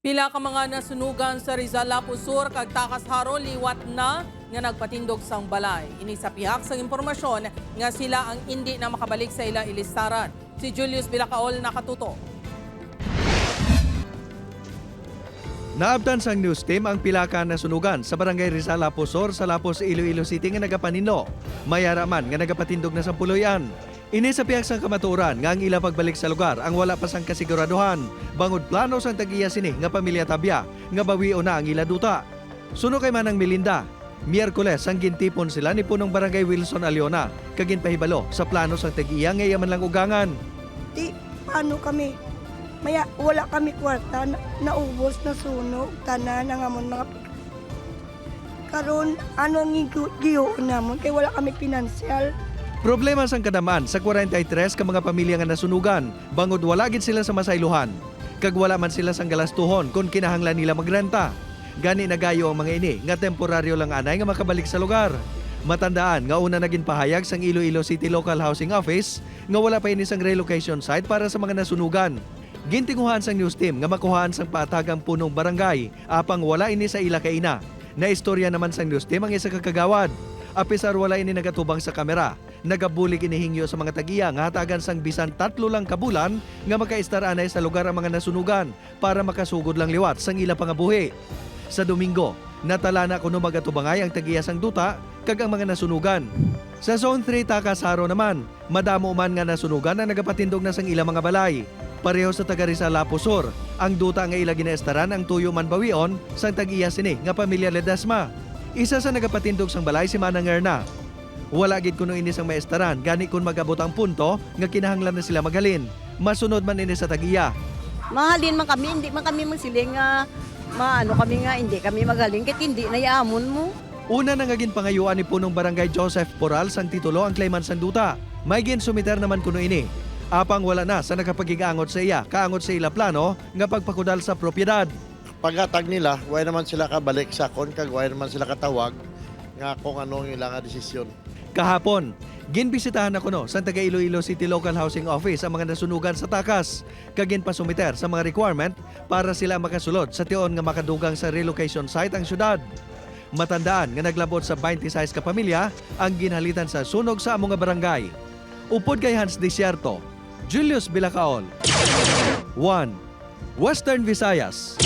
Pila ka mga nasunugan sa Rizal Lapu Sur kag takas haro liwat na nga nagpatindog sang balay. Ini sa pihak sang impormasyon nga sila ang hindi na makabalik sa ila ilistaran. Si Julius Bilacaol nakatuto. Naabtan sang news team ang pilaka na sunugan sa barangay Rizal Laposor sa Lapos, Iloilo City nga nagapanino. Mayaraman nga nagapatindog na sa puloyan. Ini sa pihak sang nga ang ila pagbalik sa lugar ang wala pa sang kasiguraduhan. Bangod plano sang tagiya sini nga pamilya Tabya nga bawio na ang ila duta. Suno kay Manang Melinda, Miyerkules ang gintipon sila ni punong barangay Wilson Aliona kagin pahibalo sa plano sang tagiya nga yaman lang ugangan. Di, paano kami? Maya, wala kami kwarta, na, naubos, nasunog, tanan, ang amon mga Karon ano ang giyoon namon kay wala kami pinansyal. Problema sang kadaman sa 43 ka mga pamilya nga nasunugan, bangod wala gid sila sa masaylohan. Kag wala man sila sang galastuhon kung kinahanglan nila magrenta. Gani nagayo ang mga ini nga temporaryo lang anay nga makabalik sa lugar. Matandaan nga una naging pahayag sang Iloilo City Local Housing Office nga wala pa ini sang relocation site para sa mga nasunugan. Gintinguhan sang news team nga makuhaan sang patagang punong barangay apang wala ini sa ila kaina. Na istorya naman sang news team ang isa ka kagawad. Apisar wala ini nagatubang sa kamera. Nagabulig inihingyo sa mga tagiya nga hatagan sang bisan tatlo lang kabulan nga makaistar anay sa lugar ang mga nasunugan para makasugod lang liwat sang ila pangabuhi. Sa Domingo, natala na kuno magatubangay ang tagiya sang duta kag ang mga nasunugan. Sa Zone 3 Takasaro naman, madamo man nga nasunugan na nagapatindog na sang ila mga balay. Pareho sa taga Rizal Lapusor, ang duta nga ila ginaestaran ang tuyo man bawion sang tagiya sini nga pamilya Ledesma. Isa sa nagapatindog sang balay si Manang Erna. Wala gid kuno ini sang maestaran gani kun magabot ang punto nga kinahanglan na sila magalin. Masunod man ini sa tagiya. Mahalin man kami, hindi man kami magsiling nga maano kami nga, hindi kami magaling, kahit hindi na yaamon mo. Una na ngagin pangayuan ni punong barangay Joseph Poral sang titulo ang claimant sang duta. May gin sumiter naman kuno ini. Apang wala na sa nakapagigaangot sa iya, kaangot sa ila plano nga pagpakudal sa propiedad. paghatag nila, why naman sila kabalik sa kon, kag why naman sila katawag nga kung ano ang ilang nga desisyon. Kahapon, ginbisitahan ako no sa taga Iloilo City Local Housing Office ang mga nasunugan sa takas. Kagin pa sumiter sa mga requirement para sila makasulod sa tiyon nga makadugang sa relocation site ang syudad. Matandaan nga naglabot sa 26 ka pamilya ang ginhalitan sa sunog sa among nga barangay. Upod kay Hans Desierto, Julius Bilacaol. 1. Western Visayas.